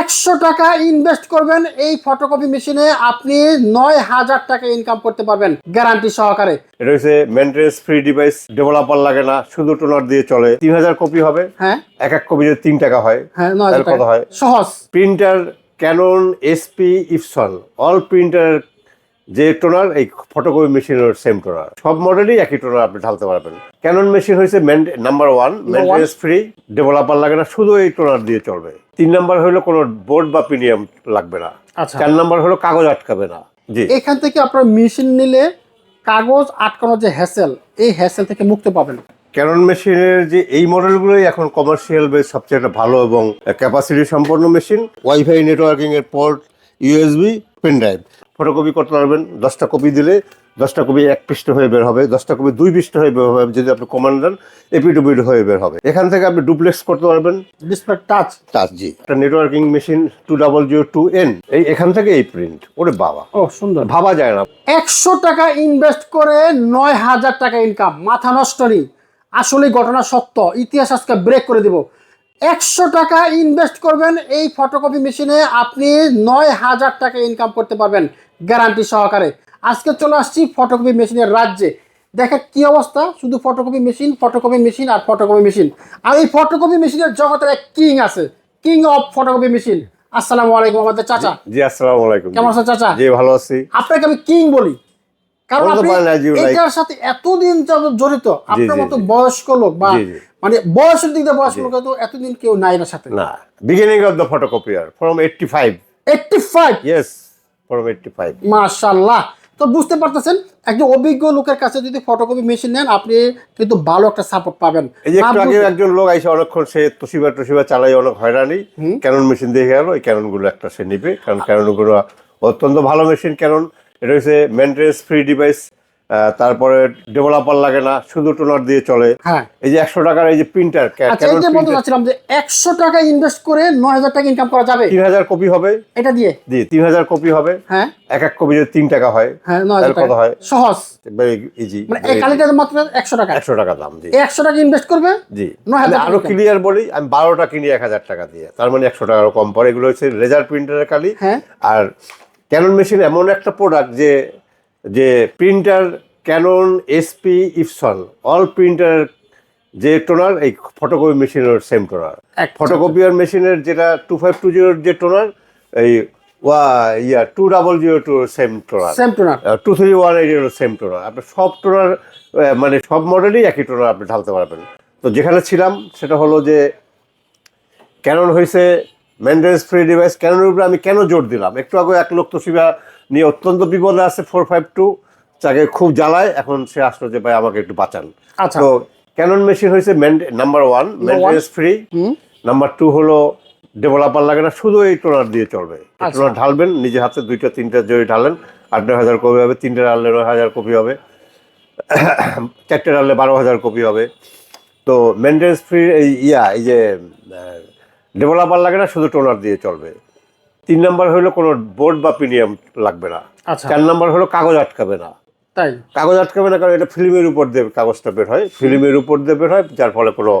একশো টাকা ইনভেস্ট করবেন এই ফটোকপি মেশিনে আপনি নয় হাজার টাকা ইনকাম করতে পারবেন গ্যারান্টি সহকারে। এটা হচ্ছে মেনটেন্স ফ্রি ডিভাইস ডেভেলপার লাগে না শুধু টোনার দিয়ে চলে। তিন হাজার কপি হবে হ্যাঁ। এক এক কপি যদি তিন টাকা হয়। হ্যাঁ নয় হাজার হয়? সহজ। Printer Canon S P Epson all printer যে টোনার এই ফটোকপি মেশিনের সেম টোনার। সব মডেলই একই টোনার আপনি ঢালতে পারবেন। ক্যানন মেশিন হয়েছে number one maintenance free developer লাগে না শুধু এই টোনার দিয়ে চলবে। তিন নাম্বার হলো কোনো বোর্ড বা প্রিমিয়াম লাগবে না। আচ্ছা। চার নাম্বার হলো কাগজ আটকাবে না। জি। এখান থেকে আপনার মেশিন নিলে কাগজ আটকানোর যে হ্যাসেল এই হ্যাসেল থেকে মুক্ত পাবেন। ক্যানন মেশিনের যে এই মডেলগুলোই এখন কমার্শিয়াল বেশ সবচেয়ে একটা ভালো এবং ক্যাপাসিটি সম্পন্ন মেশিন ওয়াইফাই নেটওয়ার্কিং এর port USB pen drive photocopy করতে পারবেন দশটা কপি দিলে দশটা কপি এক পৃষ্ঠ হয়ে বের হবে দশটা কপি দুই পৃষ্ঠ হয়ে বের হবে যদি আপনি কমান্ড দেন এপিটুপিট হয়ে বের হবে। এখান থেকে আপনি ডুপ্লেক্স করতে পারবেন। ডিসপ্লে টাচ টাচ জি। একটা networking machine two double zero two N এই এখান থেকে এই প্রিন্ট ওরে বাবা। ও সুন্দর। ভাবা যায় না। একশো টাকা ইনভেস্ট করে নয় হাজার টাকা ইনকাম মাথা নষ্ট নেই। আসলে ঘটনা সত্য ইতিহাস আজকে ব্রেক করে দিব। একশো টাকা ইনভেস্ট করবেন এই ফটোকপি মেশিনে আপনি নয় হাজার টাকা ইনকাম করতে পারবেন গ্যারান্টি সহকারে। আজকে চলে আসছি ফটোকপি মেশিনের রাজ্যে। দেখেন কি অবস্থা শুধু ফটোকপি মেশিন ফটোকপি মেশিন আর ফটোকপি মেশিন আর এই ফটোকপি মেশিনের জগতের এক কিং আছে কিং অফ ফটোকপি মেশিন আসসালামু আলাইকুম আমাদের চাচা। জি আসসালামু আলাইকুম। কেমন আছেন চাচা? জি ভালো আছি। আপনাকে আমি কিং বলি। কারণ বলতে আপনি পারেন as you like. এটার সাথে এতদিন যাবত জড়িত আপনার মতো বয়স্ক লোক বা জি, জি। মানে বয়সের দিক দিয়ে বয়স্ক লোক তো এতদিন কেউ নাই এর সাথে। না। Beginning of the photocopier from eighty five eighty five yes from eighty five তো বুঝতে পারতেছেন একজন অভিজ্ঞ লোকের কাছে যদি ফটোকপি মেশিন নেন আপনি কিন্তু ভালো একটা সাপোর্ট পাবেন। এই যে আগে একজন লোক আইসে অনেকক্ষণ সে তোশিবা টোশিবা চালাই অনেক হয়রানি। ক্যানন মেশিন দেখে গেল ক্যাননগুলো একটা সে নিবে কারণ ক্যাননগুলো অত্যন্ত ভালো মেশিন ক্যানন এটা হচ্ছে মেনটেন্স ফ্রি ডিভাইস তারপরে ডেভেলপার লাগে না শুধু টোনার দিয়ে চলে। হ্যাঁ। এই যে একশো টাকার এই যে প্রিন্টার আচ্ছা বলতে চাচ্ছিলাম যে একশো টাকা ইনভেস্ট করে নয় হাজার টাকা ইনকাম করা যাবে? তিন হাজার কপি হবে। এটা দিয়ে? জি তিন হাজার কপি হবে। হ্যাঁ। এক এক কপি যদি তিন টাকা হয়। হ্যাঁ কত হয়? সহজ। ভেরি ইজি মানে এই কালিটার মাত্র একশো টাকা। একশো টাকা দাম জি একশো টাকা ইনভেস্ট করবে? জি। নয় হাজার আরও ক্লিয়ার বলি আমি বারোটা কিনি এক হাজার টাকা দিয়ে। তার মানে একশো টাকারও কম পড়ে। এগুলো হচ্ছে লেজার প্রিন্টারের কালি। হ্যাঁ। আর ক্যানন মেশিন এমন একটা প্রোডাক্ট যে যে printer Canon S P Epson all printer যে টোনার এই ফটোকপি মেশিনের সেম টোনার আচ্ছা। ফটোকপিয়ার মেশিনের যেটা টু ফাইভ টু জিরোর যে টোনার এই ওয়া ইয়া two double zero two same toner same toner two three one eight হলো সেম টোনার আপনি সব টোনার মানে সব মডেলই একই টোনার আপনি ঢালতে পারবেন। তো যেখানে ছিলাম সেটা হলো যে ক্যানন হয়েছে মেনটেন্স ফ্রি ডিভাইস ক্যাননের উপরে আমি কেন জোর দিলাম? একটু আগে এক লোক তোশিবা নিয়ে অত্যন্ত বিপদে আছে ফোর ফাইভ টু তাকে খুব জ্বালায়। এখন সে আসলো যে ভাই আমাকে একটু বাঁচান। আচ্ছা। তো ক্যানন মেশিন হয়েছে number one maintenance free number two হলো ডেভেলপার লাগে না শুধু এই টোনার দিয়ে চলবে। আচ্ছা। টোনার ঢালবেন নিজে হাতে দুইটা তিনটা জয়ী ঢালেন আট নয় হাজার কপি হবে তিনটে ঢাললে নয় হাজার কপি হবে চারটে ঢাললে বারো হাজার কপি হবে। তো মেনটেন্স ফ্রি এই ইয়া এই যে ডেভেলপার লাগে না শুধু টোনার দিয়ে চলবে। তিন নাম্বার হলো কোনো বোর্ড বা প্রিমিয়াম লাগবে না। আচ্ছা। চার নাম্বার হলো কাগজ আটকাবে না। তাই? কাগজ আটকাবে না কারণ এটা ফিল্মের উপর দিয়ে কাগজটা বের হয় ফিল্মের উপর দিয়ে বের হয় যার ফলে কোনো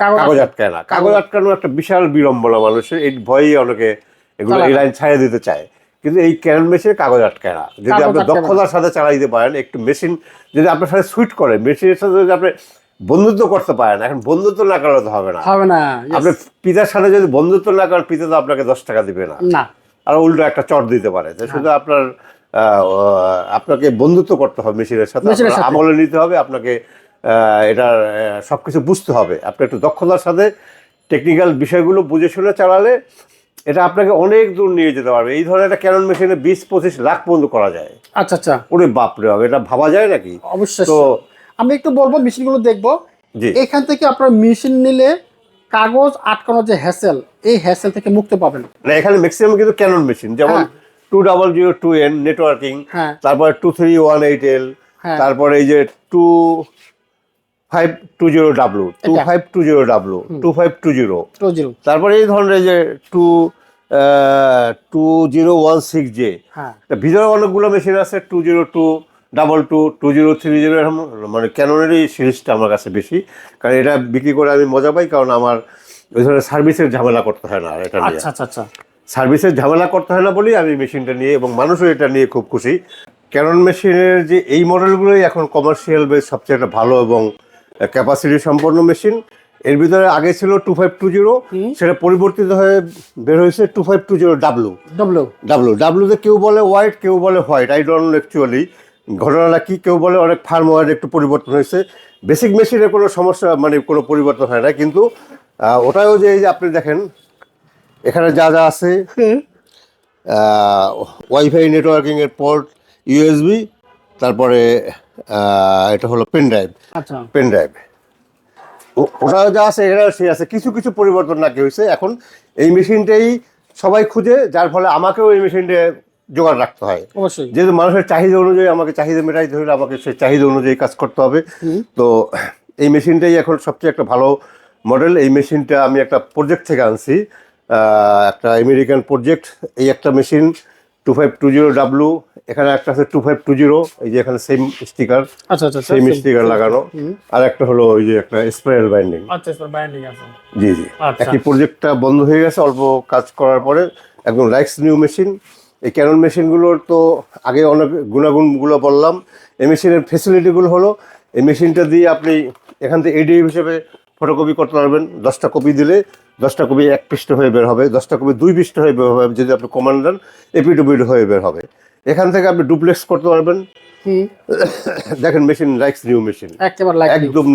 কাগজ আটকায় না। কাগজ আটকানো একটা বিশাল বিড়ম্বনা মানুষের এই ভয়েই অনেকে এগুলো এই লাইন ছাড়িয়ে দিতে চায়। কিন্তু এই ক্যানন মেশিনে কাগজ আটকায় না। যদি আপনি দক্ষতার সাথে চালাই দিতে পারেন একটু মেশিন যদি আপনার সাথে সুইট করে মেশিনের সাথে যদি আপনি বন্ধুত্ব করতে পারে না। এখন বন্ধুত্ব না করলে তো হবে না। হবে না আপনি পিতার সাথে যদি বন্ধুত্ব না করেন পিতা তো আপনাকে দশ টাকা দিবে না। না। আর উল্টো একটা চট দিতে পারে। তো শুধু আপনার আপনাকে বন্ধুত্ব করতে হবে মেশিনের সাথে। আমলে নিতে হবে আপনাকে এটার সবকিছু বুঝতে হবে। আপনি একটু দক্ষতার সাথে টেকনিক্যাল বিষয়গুলো বুঝে শুনে চালালে এটা আপনাকে অনেক দূর নিয়ে যেতে পারবে। এই ধরনের একটা ক্যানন মেশিনে বিশ পঁচিশ লাখ পর্যন্ত করা যায়। আচ্ছা আচ্ছা। ওরে বাপরে হবে এটা ভাবা যায় নাকি? অবশ্যই। তো আমি একটু বলব মেশিনগুলো দেখব। এখান থেকে আপনার মেশিন নিলে কাগজ আটকানোর যে হ্যাসেল এই হ্যাসেল থেকে মুক্তি পাবেন। না এখানে ম্যাক্সিমাম কিন্তু ক্যানন মেশিন যেমন। Two double zero two N networking তারপরে two three one eight L. তারপরে এই যে two five two zero W two five two zero W two five two zero two zero তারপরে এই ধরনের এই যে two two zero one six J হ্যাঁ। ভিতরে অনেকগুলো মেশিন আছে two zero two double two two zero three zero এরকম মানে ক্যাননেরই সিরিজটা আমার কাছে বেশি। কারণ এটা বিক্রি করে আমি মজা পাই কারণ আমার ওই ধরনের সার্ভিসের ঝামেলা করতে হয় না আর এটা নিয়ে। আচ্ছা আচ্ছা আচ্ছা। সার্ভিসের ঝামেলা করতে হয় না বলেই আমি মেশিনটা নিয়ে এবং মানুষও এটা নিয়ে খুব খুশি। ক্যানন মেশিনের যে এই মডেলগুলোই এখন কমার্শিয়াল বেস সবচেয়ে একটা ভালো এবং ক্যাপাসিটি সম্পন্ন মেশিন। এর ভিতরে আগে ছিল টু ফাইভ টু জিরো সেটা পরিবর্তিত হয়ে বের হয়েছে two five two zero W W W ডাব্লুতে কেউ বলে হোয়াইট কেউ বলে হোয়াইট আই ডোন্ট অ্যাকচুয়ালি ঘটনাটা কি কেউ বলে অনেক ফার্ম ওয়ার্ড একটু পরিবর্তন হয়েছে। বেসিক মেশিনে কোনো সমস্যা মানে কোনো পরিবর্তন হয় না কিন্তু ওটাও যে এই যে আপনি দেখেন এখানে যা যা আছে ওয়াইফাই নেটওয়ার্কিং এর পোর্ট ইউএসবি তারপরে এটা হলো পেন ড্রাইভ আচ্ছা। পেন ড্রাইভ ওটা যা আছে এরা সে আছে। কিছু কিছু পরিবর্তন নাকি হয়েছে। এখন এই মেশিনটাই সবাই খুঁজে যার ফলে আমাকেও এই মেশিনটা জোগাড় রাখতে হয়। অবশ্যই। যেহেতু মানুষের চাহিদা অনুযায়ী আমাকে চাহিদা মেটাইতে হলে আমাকে সেই চাহিদা অনুযায়ী কাজ করতে হবে। তো এই মেশিনটাই এখন সবচেয়ে একটা ভালো মডেল এই মেশিনটা আমি একটা প্রজেক্ট থেকে আনছি। একটা আমেরিকান প্রজেক্ট এই একটা machine two five two zero W এখানে একটা আছে টু ফাইভ টু জিরো এই যে এখানে সেম স্টিকার আচ্ছা আচ্ছা সেম স্টিকার লাগানো। আর একটা হলো ওই যে একটা স্প্রেয়ার বাইন্ডিং আচ্ছা বাইন্ডিং আছে। জি জি। আচ্ছা। একই প্রজেক্টটা বন্ধ হয়ে গেছে অল্প কাজ করার পরে। একদম রাইক্স নিউ মেশিন এই ক্যানন মেশিনগুলোর তো আগে অনেক গুণাগুণগুলো বললাম। এই মেশিনের ফেসিলিটিগুলো হলো এই মেশিনটা দিয়ে আপনি এখান থেকে এডিএফ হিসেবে ফটোকপি করতে পারবেন। দশটা কপি দিলে দশটা কপি এক পৃষ্ঠ হয়ে বের হবে দশটা কপি দুই পৃষ্ঠ হয়ে বের হবে যদি আপনি কমান্ড দেন এপিটুপিট হয়ে বের হবে। এখান থেকে আপনি ডুপ্লেক্স করতে পারবেন। দেখেন মেশিন রাইক্স নিউ মেশিন একদম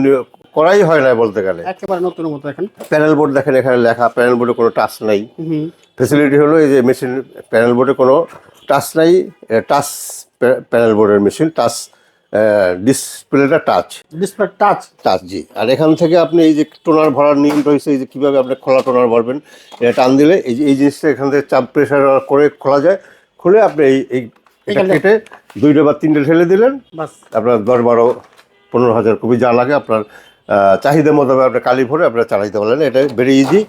করাই হয় না বলতে গেলে। একেবারে নতুন মতো এখন। প্যানেল বোর্ড দেখেন এখানে লেখা প্যানেল বোর্ডে কোনো টাচ নাই। ফেসিলিটি হলো এই যে মেশিন প্যানেল বোর্ডে কোনো টাচ নাই টাচ প্যানেল বোর্ডের মেশিন টাচ ডিসপ্লেটা টাচ ডিসপ্লে টাচ টাচ জি। আর এখান থেকে আপনি এই যে টোনার ভরার নিয়ম রয়েছে এই যে কীভাবে আপনি খোলা টোনার ভরবেন এটা টান দিলে এই যে এই জিনিসটা এখান থেকে চাপ প্রেশার করে খোলা যায় খুলে আপনি এই এই এটা কেটে দুইটা বা তিনটে ঠেলে দিলেন বাস। আপনার দশ বারো পনেরো হাজার কপি যা লাগে আপনার চাহিদা মতো আপনি কালি ভরে আপনার চালাইতে পারলেন। এটা ভেরি ইজি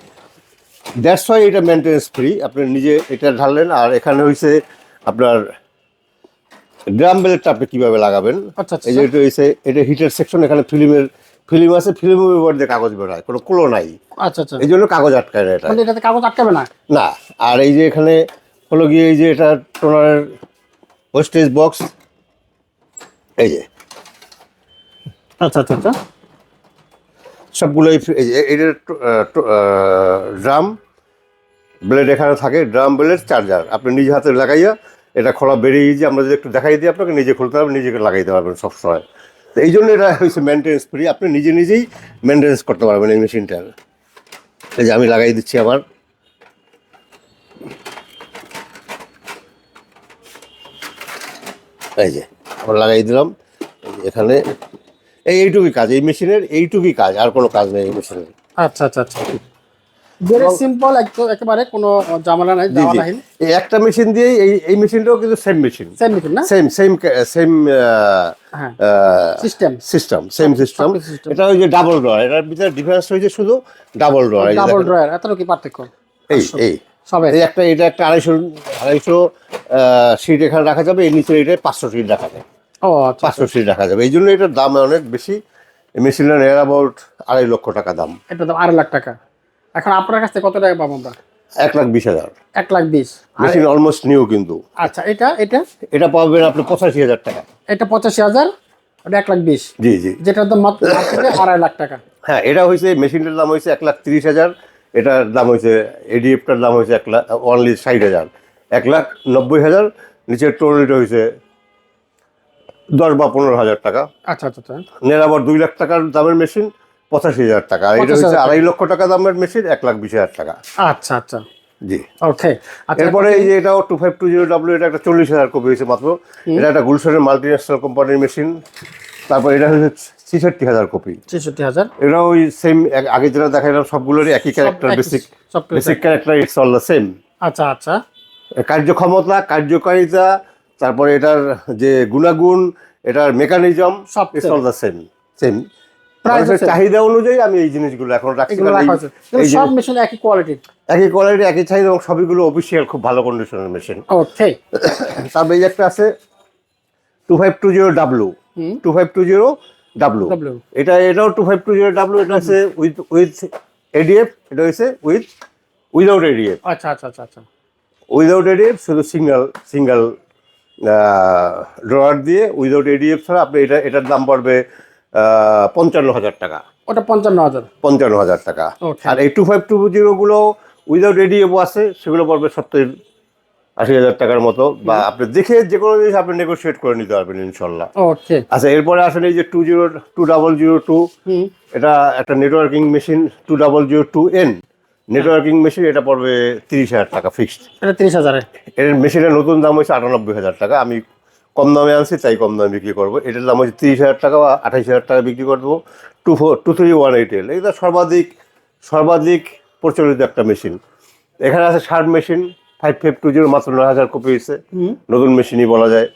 দ্যাটস ওয়াই এটা মেনটেন্স ফ্রি আপনি নিজে এটা ঢাললেন আর এখানে হয়েছে আপনার ড্রাম বেলেটটা আপনি কীভাবে লাগাবেন? আচ্ছা, আচ্ছা। এই যে এটা হয়েছে এটা হিটার সেকশন এখানে ফিল্মের ফিল্ম আছে ফিল্মের উপর দিয়ে কাগজ বেরোয় কোনো কুলো নাই। আচ্ছা আচ্ছা। এই জন্য কাগজ আটকায় না এটা। মানে এটাতে কাগজ আটকাবে না? না আর এই যে এখানে হলো গিয়ে এই যে এটা টোনারের ওয়েস্টেজ বক্স এই যে। আচ্ছা আচ্ছা আচ্ছা। সবগুলোই এটার ড্রাম ব্লেড এখানে থাকে, ড্রাম ব্লেড, চার্জার। আপনি নিজে হাতে লাগাইয়া এটা খোলা বেরিয়ে যে আমরা যদি একটু দেখাই দিই আপনাকে, নিজে খুলতে পারবেন নিজেকে লাগাইতে পারবেন সবসময়। তো এই জন্য এটা হয়েছে মেনটেন্স ফ্রি আপনি নিজে নিজেই মেনটেন্স করতে পারবেন এই মেশিনটার। এই যে আমি লাগাই দিচ্ছি আবার। এই যে, আবার লাগাই দিলাম। এখানে এই এইটুকুই কাজ এই মেশিনের এইটুকুই কাজ আর কোনো কাজ নেই এই মেশিনের। আচ্ছা আচ্ছা আচ্ছা। ভেরি সিম্পল একেবারে কোনো ঝামেলা নাই জি ঝামেলাহীন এই একটা মেশিন দিয়েই এই এই মেশিনটাও কিন্তু সেম মেশিন সেম মেশিন না? Same same same system system same system এটা ওই যে ডাবল ড্রয়ার এটার ভিতরে ডিফারেন্স হয়েছে শুধু ডাবল ড্রয়ার ডাবল ড্রয়ার এতটুকু পার্থক্য। এই এই। সবে এই। একটা এটা একটা আড়াইশো আড়াইশো সিট এখানে রাখা যাবে এর নিচে এটা পাঁচশো সিট রাখা আচ্ছা পাঁচশো সিট রাখা যাবে। এই জন্য এটার দাম অনেক বেশি। এই মেশিনের এর অ্যাবাউট আড়াই লক্ষ টাকা দাম। এটা দাম আড়াই লাখ টাকা। এখন আপনার কাছ থেকে কত টাকা পাবো আমরা? এক লাখ বিশ হাজার। এক লাখ বিশ। মেশিন অলমোস্ট নিউ কিন্তু। আচ্ছা এটা এটা? এটা পাবেন আপনি পঁচাশি হাজার টাকা। এটা পঁচাশি হাজার ওটা এক লাখ বিশ। জি জি। যেটার দাম মাত্র আড়াই লাখ টাকা। হ্যাঁ এটা হয়েছে মেশিনটার দাম হয়েছে এক লাখ তিরিশ হাজার। এটার দাম হয়েছে এডিএফটার দাম হয়েছে এক লাখ অনলি ষাট হাজার। এক লাখ নব্বই হাজার নিচের টোটালটা হয়েছে দশ বা পনেরো হাজার টাকা। আচ্ছা আচ্ছা আচ্ছা। নেন আবার দুই লাখ টাকার দামের মেশিন পঁচাশি হাজার টাকা। আর এটা হচ্ছে আড়াই লক্ষ টাকা দামের মেশিন এক লাখ বিশ হাজার টাকা। আচ্ছা আচ্ছা। জি। ওকে আচ্ছা এরপরে এই যে এটাও two five two zero W এটা একটা চল্লিশ হাজার কপি হয়েছে মাত্র। এটা একটা গুলশানের মাল্টি ন্যাশনাল কোম্পানির মেশিন তারপর এটা হচ্ছে ছেষট্টি হাজার কপি। ছেষট্টি হাজার। এটা ওই সেম আগে যেটা দেখাইলাম সবগুলোরই একই character basic basic character it's all the same আচ্ছা আচ্ছা। কার্যক্ষমতা কার্যকারিতা তারপরে এটার যে গুণাগুণ এটার মেকানিজম সব it's all the same same মানুষের চাহিদা অনুযায়ী আমি এই জিনিসগুলো এখন রাখছি সব মেশিন একই কোয়ালিটির একই কোয়ালিটি একই চাহিদা এবং সবইগুলো অফিসিয়াল খুব ভালো কন্ডিশনের মেশিন ওকে তারপরে এই একটা আছে two five two zero W two five two zero W এটা এটাও two five two zero W এটা আছে উইথ উইথ এডিএফ এটা হয়েছে উইথ উইদাউট এডিএফ আচ্ছা আচ্ছা আচ্ছা আচ্ছা। উইদাউট এডিএফ শুধু সিঙ্গেল সিঙ্গেল ড্রয়ার দিয়ে উইদাউট এডিএফ ছাড়া আপনি এটা এটার দাম পড়বে পঞ্চান্ন হাজার টাকা। ওটা পঞ্চান্ন হাজার। পঞ্চান্ন হাজার টাকা। আর এই টু ফাইভ টু জিরোগুলো উইদাউট এডিএফও আছে সেগুলো পড়বে সত্তর আশি হাজার টাকার মতো। বা আপনি দেখে যে কোনো জিনিস আপনি নেগোসিয়েট করে নিতে পারবেন ইনশাল্লাহ। ওকে আচ্ছা এরপরে আসেন এই যে two zero two double zero two এটা একটা networking machine two double zero two N networking machine এটা পড়বে তিরিশ হাজার টাকা ফিক্সড এটা তিরিশ হাজারে। এর মেশিনের নতুন দাম হচ্ছে আটানব্বই হাজার টাকা। আমি কম দামে আনছি তাই কম দামে বিক্রি করব। এটার দাম হচ্ছে তিরিশ হাজার টাকা বা আঠাইশ হাজার টাকা বিক্রি করে দেবো। Two four two three one eight L এটা সর্বাধিক সর্বাধিক প্রচলিত একটা মেশিন এখানে আছে Sharp machine five five two zero মাত্র নয় হাজার কপি হয়েছে। নতুন মেশিনই বলা যায়।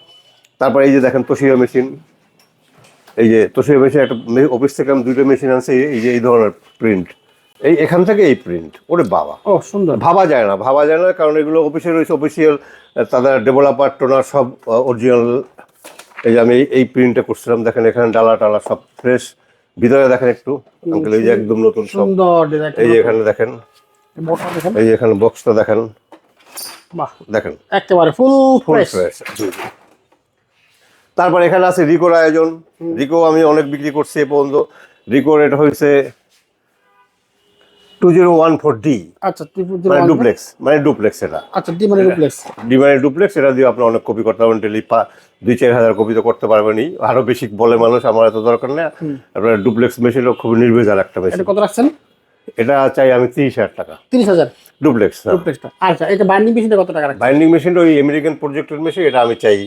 তারপরে এই যে দেখেন তোশিয়া মেশিন এই যে তোশিয়া মেশিন একটা অফিস থেকে আমি দুটো মেশিন আনছি এই যে এই ধরনের প্রিন্ট এই এখান থেকে এই প্রিন্ট ওরে বাবা। ও সুন্দর। ভাবা যায় না ভাবা যায় না কারণ এগুলো অফিসে রয়েছে অফিসিয়াল তাদের ডেভেলপার টোনার সব অরিজিনাল এই যে আমি এই- প্রিন্টটা করছিলাম দেখেন এখানে ডালা টালা সব ফ্রেশ ভিতরে দেখেন একটু আঙ্কেল এই যে একদম নতুন সব। এই যে এখানে দেখেন। এই যে এখানে বক্সটা দেখেন। বাহ। দেখেন। একেবারে ফুল ফুল ফ্রেশ ফ্রেশ তারপর এখানে আছে রিকোর আয়োজন। রিকো আমি অনেক বিক্রি করছি এ পর্যন্ত। রিকোর এটা হয়েছে two zero one four D আচ্ছা মানে ডুপ্লেক্স মানে ডুপ্লেক্স এটা। আচ্ছা ডি মানে ডুপ্লেক্স। ডিমান্ড ডুপ্লেক্স এটা দিয়ে আপনি অনেক কপি করতে পারবেন ডেলি দুই চার হাজার কপি তো করতে পারবেনই আরও বেশি বলে মানুষ আমার এত দরকার নেই। আপনার ডুপ্লেক্স মেশিনও খুব নির্ভেজাল একটা মেশিন। কত রাখছেন? এটা চাই আমি তিরিশ হাজার টাকা। তিরিশ হাজার? ডুপ্লেক্স ডুপ্লেক্সটা। আচ্ছা এটা বাইন্ডিং মেশিনটা কত টাকা বাইন্ডিং মেশিনটা ওই আমেরিকান প্রজেক্টের মেশিন এটা আমি চাই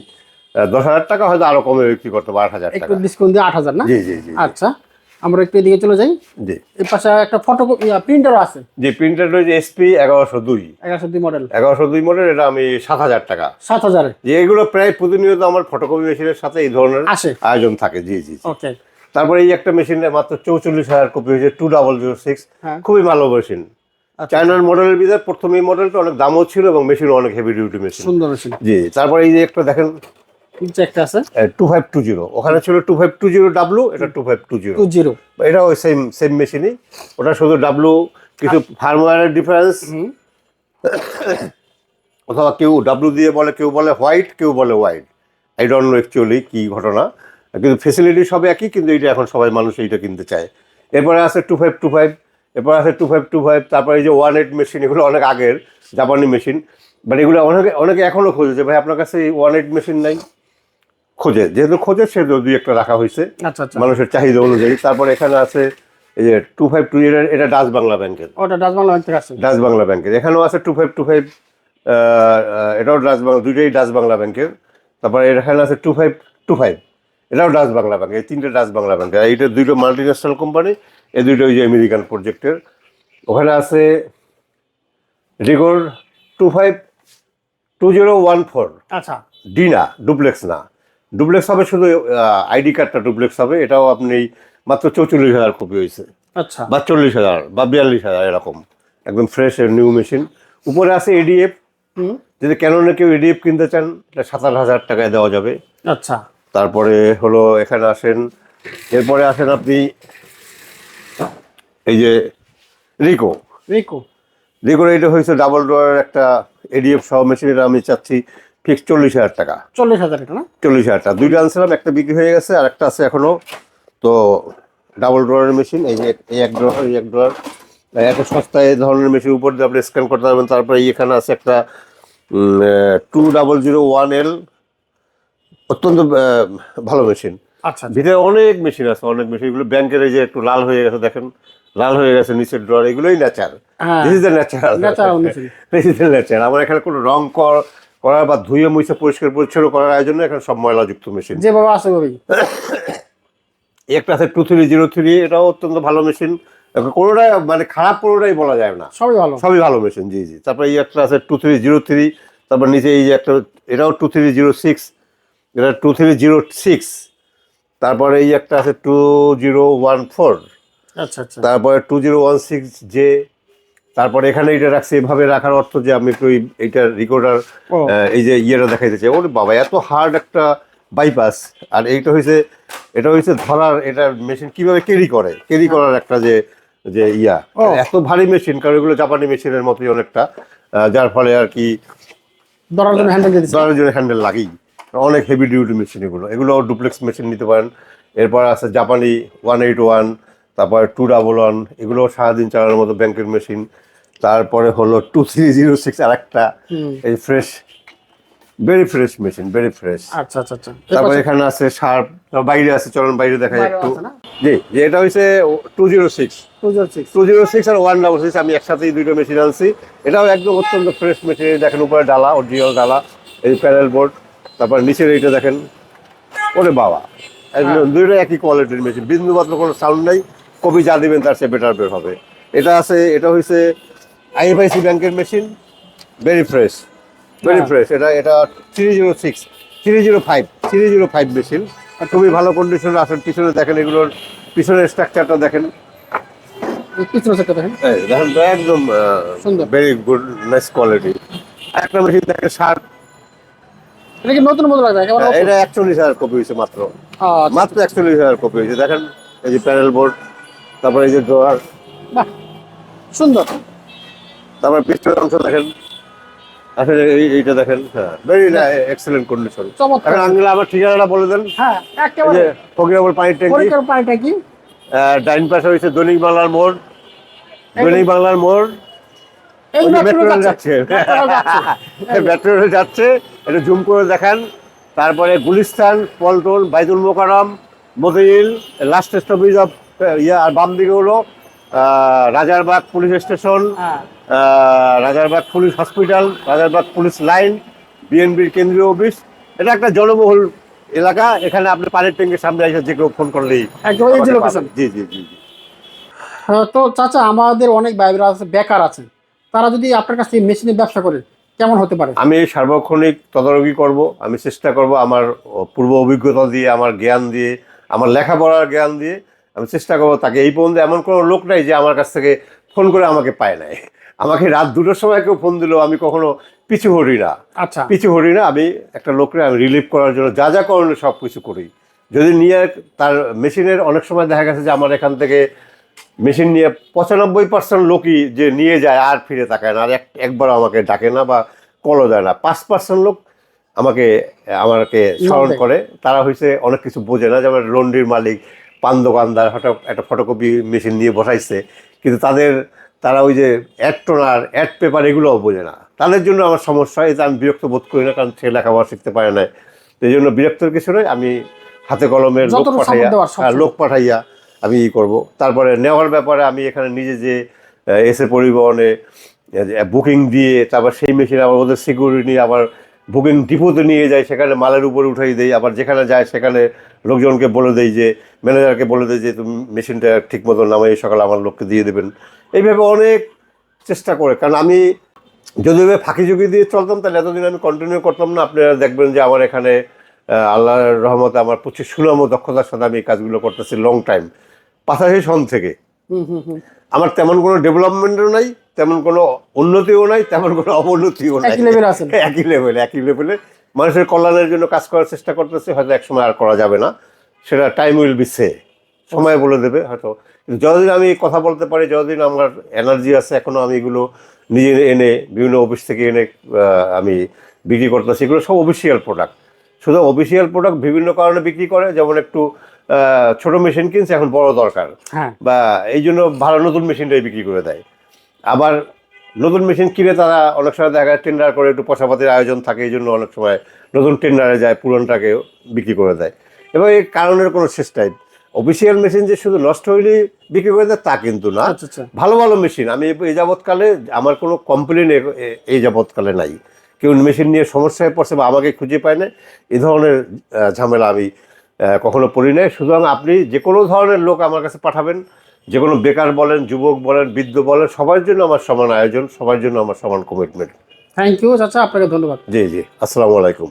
দশ হাজার টাকা হয়তো আরও কমে বিক্রি করতে পারব আট হাজার টাকা। ডিসকাউন্ট দিয়ে আট হাজার না? জি জি জি। আচ্ছা। আমরা একটু এদিকে চলে যাই। জি। এই পাশে একটা ফটো প্রিন্টারও আছে। যে প্রিন্টার রয়েছে এসপি এগারোশো দুই। এগারোশো দুই মডেল এগারোশো দুই মডেল এটা আমি সাত হাজার টাকা। সাত হাজারে। যে এগুলো প্রায় প্রতিনিয়ত আমার ফটোকপি মেশিনের সাথে এই ধরনের আসে। আয়োজন থাকে। জি জি জি। ওকে তারপরে এই একটা মেশিনে মাত্র চৌচল্লিশ হাজার কপি হয়েছে টু ডাবল জিরো সিক্স। খুবই ভালো মেশিন। চায়নার মডেলের ভিতরে প্রথম এই মডেলটা অনেক দামও ছিল এবং মেশিন অনেক হেভি ডিউটি মেশিন সুন্দর মেশিন জি তারপরে এই যে একটা দেখেন নিচে একটা আছে? টু ফাইভ টু জিরো ওখানে ছিল two five two zero W এটা two five two zero two zero এটা ওই সেম সেম মেশিনই ওটা শুধু ডাব্লু কিছু ফার্মওয়্যারের ডিফারেন্স অথবা কেউ ডাব্লু দিয়ে বলে কেউ বলে হোয়াইট কেউ বলে white I don't know actually কী ঘটনা। কিন্তু ফেসিলিটি সব একই কিন্তু এটা এখন সবাই মানুষ এইটা কিনতে চায়। এরপরে আছে টু ফাইভ টু ফাইভ এরপরে আছে টু ফাইভ টু ফাইভ তারপরে এই যে ওয়ান এইট মেশিন এগুলো অনেক আগের জাপানি মেশিন বাট এগুলো অনেকে অনেকে এখনও খোঁজে যে ভাই আপনার কাছে ওয়ান এইট মেশিন নাই? খোঁজে যেহেতু খোঁজে সেহেতু দুই একটা রাখা হয়েছে। আচ্ছা আচ্ছা। মানুষের চাহিদা অনুযায়ী। তারপরে এখানে আছে এই যে টু ফাইভ টু এটা এটা ডাচ বাংলা ব্যাংকের। ওটা ডাচ বাংলা ব্যাংক থেকে আসছে। ডাচ বাংলা ব্যাংকের। এখানেও আছে টু ফাইভ টু ফাইভ এটাও ডাচ বাংলা দুইটাই ডাচ বাংলা ব্যাংকের। তারপরে এখানে আছে টু ফাইভ টু ফাইভ এটাও ডাচ বাংলা ব্যাংক এই তিনটে ডাচ বাংলা ব্যাংক আর এইটা দুইটো মাল্টি ন্যাশনাল কোম্পানি এই দুইটো ওই যে আমেরিকান প্রজেক্টের ওখানে আছে রিগোর two five two zero one four আচ্ছা। ডি না ডুপ্লেক্স না। ডুপ্লেক্স হবে শুধু আইডি কার্ডটা ডুপ্লেক্স হবে এটাও আপনি মাত্র চৌচল্লিশ হাজার কপি হয়েছে। আচ্ছা। বা চল্লিশ হাজার বা বিয়াল্লিশ হাজার এরকম। একদম ফ্রেশ নিউ মেশিন উপরে আছে এডিএফ হুম। যদি ক্যাননে কেউ এডিএফ কিনতে চান এটা সাতাশ হাজার টাকায় দেওয়া যাবে। আচ্ছা। তারপরে হলো এখানে আসেন। এরপরে আসেন আপনি এই যে রিকো রিকো রিকোর এটা হয়েছে ডাবল ডোয়ারের একটা এডিএফ সহ মেশিন এটা আমি চাচ্ছি ফিক্স চল্লিশ হাজার টাকা। চল্লিশ হাজার না? চল্লিশ হাজার টাকা। দুইটা আনছিলাম একটা বিক্রি হয়ে গেছে আর একটা আছে এখনও। তো ডাবল ড্রয়ারের মেশিন এই যে এই এক ড্রয়ার এই এক ড্রয়ার এত সস্তায় এই ধরনের মেশিন উপর দিয়ে আপনি স্ক্যান করতে পারবেন। তারপরে এখানে আছে একটা two double zero one L অত্যন্ত ভালো মেশিন আচ্ছা ভিতরে অনেক মেশিন আছে অনেক মেশিন এগুলো ব্যাংকের এই যে একটু লাল হয়ে গেছে দেখেন। লাল হয়ে গেছে নিচের ড্রয়ার এগুলোই nature this is the natural. This is the natural আমার এখানে কোনো রং কর- করার বা ধুয়ে মুছে পরিষ্কার পরিচ্ছন্ন করার আয়োজনে এখানে সব ময়লাযুক্ত মেশিন। যেভাবে আছে ওভাবেই একটা আছে টু থ্রি জিরো থ্রি এটাও অত্যন্ত ভালো মেশিন। কোনোটাই মানে খারাপ কোনোটাই বলা যায় না। সবই ভালো। সবই ভালো মেশিন জি জি। তারপরে এই একটা আছে টু থ্রি জিরো থ্রি তারপর নিচে এই যে একটা এটাও টু থ্রি জিরো সিক্স এটা টু থ্রি জিরো সিক্স। তারপরে এই একটা আছে টু জিরো ওয়ান ফোর। আচ্ছা আচ্ছা। তারপরে two zero one six J তারপরে এখানে এটা রাখছে এভাবে রাখার অর্থ যে আমি একটু এই- এইটার রেকর্ডার এই যে ইয়েটা দেখাইতে চাই ওর বাবা এত হার্ড একটা বাইপাস আর এইটা হয়েছে এটা হয়েছে ধরার এটা মেশিন কীভাবে ক্যারি করে? ক্যারি করার একটা যে যে ইয়া। এত ভারী মেশিন কারণ এগুলো জাপানি মেশিনের মতোই অনেকটা। যার ফলে আর কি ধরার জন্য হ্যান্ডেল দিয়ে জন্য হ্যান্ডেল লাগেই। অনেক হেভি ডিউটি মেশিন এগুলো। এগুলো ডুপ্লেক্স মেশিন নিতে পারেন। এরপর আছে জাপানি ওয়ান এইট ওয়ান তারপর টু ডাবল ওয়ান এগুলো সারাদিন চালানোর মতো ব্যাংকের মেশিন তারপরে হলো টু থ্রি জিরো সিক্স আর একটা এই fresh very fresh machine very fresh আচ্ছা আচ্ছা আচ্ছা। তারপরে এখানে আছে শার্প বাইরে আছে চলন বাইরে দেখা বাইরেও একটু। জি যে এটা হচ্ছে two zero six two zero six আর ওয়ান ডাবল সিক্স আমি একসাথেই দুইটা মেশিন আনছি। এটাও একদম অত্যন্ত ফ্রেশ মেশিন দেখেন উপরে ডালা অরিজিনাল ডালা এই প্যানেল বোর্ড তারপর নিচের এইটা দেখেন। ওরে বাবা। একদম দুইটা একই কোয়ালিটির মেশিন বিন্দু মাত্র কোনো সাউন্ড নাই। কপি যা দিবেন তার সে বেটার বের হবে। এটা আছে এটা হচ্ছে আইএফআইসি ব্যাংকের মেশিন ভেরি ফ্রেশ ভেরি হ্যাঁ। ফ্রেশ এটা এটা three zero six three zero five three zero five machine খুবই ভালো কন্ডিশনে আসেন পিছনে দেখেন এগুলোর পিছনের স্ট্রাকচারটা দেখেন। একদম। ভেরি গুড নাইস কোয়ালিটি একটা মেশিন দেখেন ষাট। এটা কি নতুন মতো লাগবে এটা একচল্লিশ হাজার কপি হয়েছে মাত্র। আচ্ছা, মাত্র একচল্লিশ হাজার কপি হয়েছে। দেখেন এই যে প্যানেল বোর্ড তারপরে এই যে ড্রয়ার বাহ সুন্দর। তারপরে পিছনের অংশ দেখেন। আসলে এইটা দেখেন হ্যাঁ ভেরি এক্সেলেন্ট কন্ডিশন চমৎকার। এখন আঙ্গেল আমার ঠিকানাটা বলে দেন। হ্যাঁ একেবারে ফকিরাবল পানির ট্যাঙ্কি। পরিষ্কার পানিটা কি আহ, ডাইন পাশে হয়েছে দৈনিক বাংলার মোড়। দৈনিক বাংলার মোড়। মেট্রো রেল যাচ্ছে। এটা জুম করে দেখান। তারপরে Gulistan Paltan Baitul Mukarram Motijheel last stoppage of ইয়া আর বাম দিকে হলো রাজারবাগ পুলিশ স্টেশন হ্যাঁ। Rajarbagh police hospital Rajarbagh police line বিএনপির কেন্দ্রীয় অফিস। এটা একটা জনবহুল এলাকা এখানে আপনি পানির ট্যাঙ্কের সামনে এসে যে কেউ ফোন করলেই। জি জি জি হ্যাঁ, তো চাচা আমাদের অনেক ভাইরা আছে বেকার আছেন তারা যদি আপনার কাছ থেকে মেশিনের ব্যবসা করে কেমন হতে পারে? আমি সার্বক্ষণিক তদারকি করব আমি চেষ্টা করব আমার পূর্ব অভিজ্ঞতা দিয়ে আমার জ্ঞান দিয়ে আমার লেখাপড়ার জ্ঞান দিয়ে আমি চেষ্টা করব তাকে এই পর্যন্ত এমন কোনো লোক নাই যে আমার কাছ থেকে ফোন করে আমাকে পায় নাই। আমাকে রাত দুটোর সময় কেউ ফোন দিলেও আমি কখনো পিছু হরি না। আচ্ছা। পিছু হরি না আমি একটা লোককে আমি রিলিভ করার জন্য যা যা করণীয় সব কিছু করি। যদি নিয়ে তার মেশিনের অনেক সময় দেখা গেছে যে আমার এখান থেকে মেশিন নিয়ে পঁচানব্বই পার্সেন্ট লোকই যে নিয়ে যায় আর ফিরে তাকায় না আর এক একবারও আমাকে ডাকে না বা কলও দেয় না। পাঁচ পার্সেন্ট লোক আমাকে আমাকে স্মরণ করে। তারা হয়েছে অনেক কিছু বোঝে না যেমন লন্ড্রির মালিক। পান দোকানদার হঠাৎ একটা ফটোকপি মেশিন নিয়ে বসাইছে। কিন্তু তাদের তারা ওই যে অ্যাড টোনার অ্যাড পেপার এগুলোও বোঝে না। তাদের জন্য আমার সমস্যা হয় আমি বিরক্ত বোধ করি না কারণ সে লেখাপড়া শিখতে পারে না। এই জন্য বিরক্তর কিছু নয় আমি হাতে কলমের লোক পাঠাইয়া হ্যাঁ, লোক পাঠাইয়া আমি ই করব। তারপরে নেওয়ার ব্যাপারে আমি এখানে নিজে যে এসে পরিবহনে বুকিং দিয়ে তারপর সেই মেশিন আবার ওদের সিকিউরিটি নিয়ে আবার বুকিং ডিপোতে নিয়ে যায় সেখানে মালের উপরে উঠাই দেই আবার যেখানে যায় সেখানে লোকজনকে বলে দেই যে ম্যানেজারকে বলে দেয় যে তুমি মেশিনটা ঠিক মতো নামাই সকালে আমার লোককে দিয়ে দেবেন। এইভাবে অনেক চেষ্টা করে। কারণ আমি যদি ফাঁকি ঝুঁকি দিয়ে চলতাম তাহলে এতদিন আমি কন্টিনিউ করতাম না। আপনারা দেখবেন যে আমার এখানে আল্লাহর রহমতে আমার প্রচুর সুনাম ও দক্ষতার সাথে আমি এই কাজগুলো করতেছি লং টাইম পাশাপাশি সন থেকে। আমার তেমন কোনো ডেভেলপমেন্টও নাই তেমন কোনো উন্নতিও নাই তেমন কোনো অবনতিও নাই। একই লেভেলে একই লেভেলে মানুষের কল্যাণের জন্য কাজ করার চেষ্টা করতেছে হয়তো একসময় আর করা যাবে না। সেটা টাইম উইল বি সে সময় বলে দেবে হয়তো। যতদিন আমি কথা বলতে পারি যতদিন আমার এনার্জি আছে এখনও আমি এগুলো নিজে এনে বিভিন্ন অফিস থেকে এনে আমি বিক্রি করতেছি এগুলো সব অফিসিয়াল প্রোডাক্ট শুধু অফিসিয়াল প্রোডাক্ট বিভিন্ন কারণে বিক্রি করে যেমন একটু ছোট মেশিন কিনছে এখন বড় দরকার। হ্যাঁ। বা এই জন্য ভালো নতুন মেশিনটাই বিক্রি করে দেয়। আবার নতুন মেশিন কিনে তারা অনেক সময় দেখা যায় টেন্ডার করে একটু পয়সাপাতির আয়োজন থাকে এই জন্য অনেক সময় নতুন টেন্ডারে যায় পুরনটাকে বিক্রি করে দেয়। এবং এই কারণের কোনো শেষ টাইম অফিসিয়াল মেশিন যে শুধু নষ্ট হইলেই বিক্রি করে দেয় তা কিন্তু না। আচ্ছা আচ্ছা। ভালো ভালো মেশিন আমি এই যাবৎকালে আমার কোনো কমপ্লেন এই যাবৎকালে নাই। কেউ মেশিন নিয়ে সমস্যায় পড়ছে বা আমাকে খুঁজে পায় না এই ধরনের ঝামেলা আমি কখনো পড়ি নাই। সুতরাং আপনি যে কোনো ধরনের লোক আমার কাছে পাঠাবেন যে কোনো বেকার বলেন যুবক বলেন বৃদ্ধ বলেন সবার জন্য আমার সমান আয়োজন সবার জন্য আমার সমান কমিটমেন্ট থ্যাংক ইউ চাচা আপনাকে ধন্যবাদ। জি জি আসসালামু আলাইকুম।